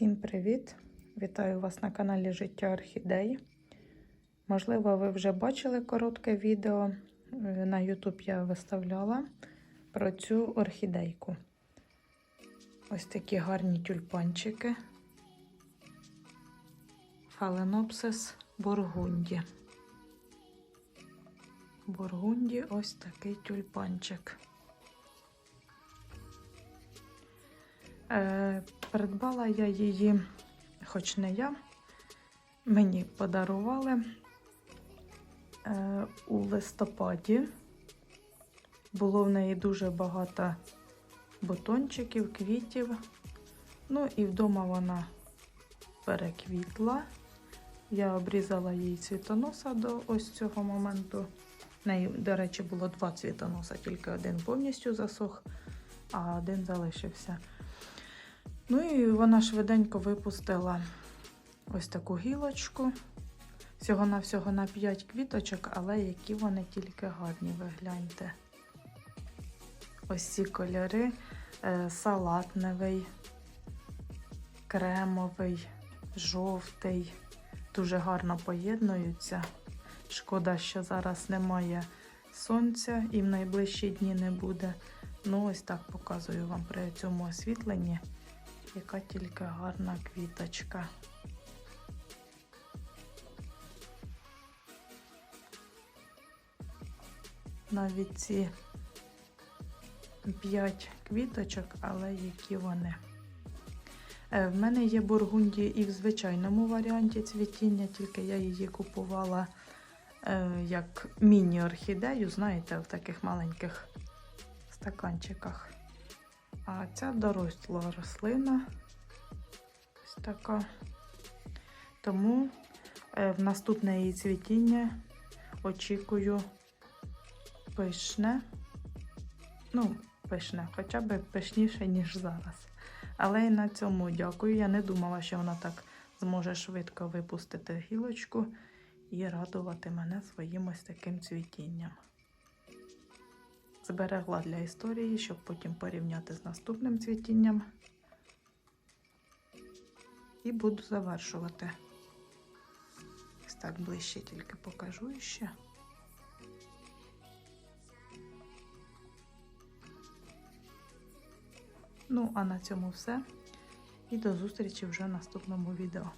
Всім привіт! Вітаю вас на каналі Життя Орхідей. Можливо, ви вже бачили коротке відео. Е, На YouTube я виставляла про цю орхідейку. Ось такі гарні тюльпанчики. Фаленопсис Бургунді. Бургунді ось такий тюльпанчик. Придбала я її, хоч не я, мені подарували е, у листопаді. Було в неї дуже багато бутончиків, квітів. Ну і вдома вона переквітла. Я обрізала їй цвітоноса до ось цього моменту. В неї, до речі, було два цвітоноса, тільки один повністю засох, а один залишився. Ну і вона швиденько випустила ось таку гілочку. Всього-навсього на 5 квіточок, але які вони тільки гарні, ви гляньте. Ось ці кольори е, салатневий, кремовий, жовтий. Дуже гарно поєднуються. Шкода, що зараз немає сонця і в найближчі дні не буде. Ну, ось так показую вам при цьому освітленні. Яка тільки гарна квіточка. Навіть ці 5 квіточок, але які вони. Е, В мене є бургунді і в звичайному варіанті цвітіння, тільки я її купувала е, як міні-орхідею, знаєте, в таких маленьких стаканчиках. А ця доросла рослина. Ось така. Тому е, в наступне її цвітіння очікую пишне. Ну, пишне, хоча б пишніше, ніж зараз. Але і на цьому дякую. Я не думала, що вона так зможе швидко випустити гілочку і радувати мене своїм ось таким цвітінням зберегла для історії, щоб потім порівняти з наступним цвітінням. І буду завершувати. Ось так ближче тільки покажу ще. Ну, а на цьому все. І до зустрічі вже в наступному відео.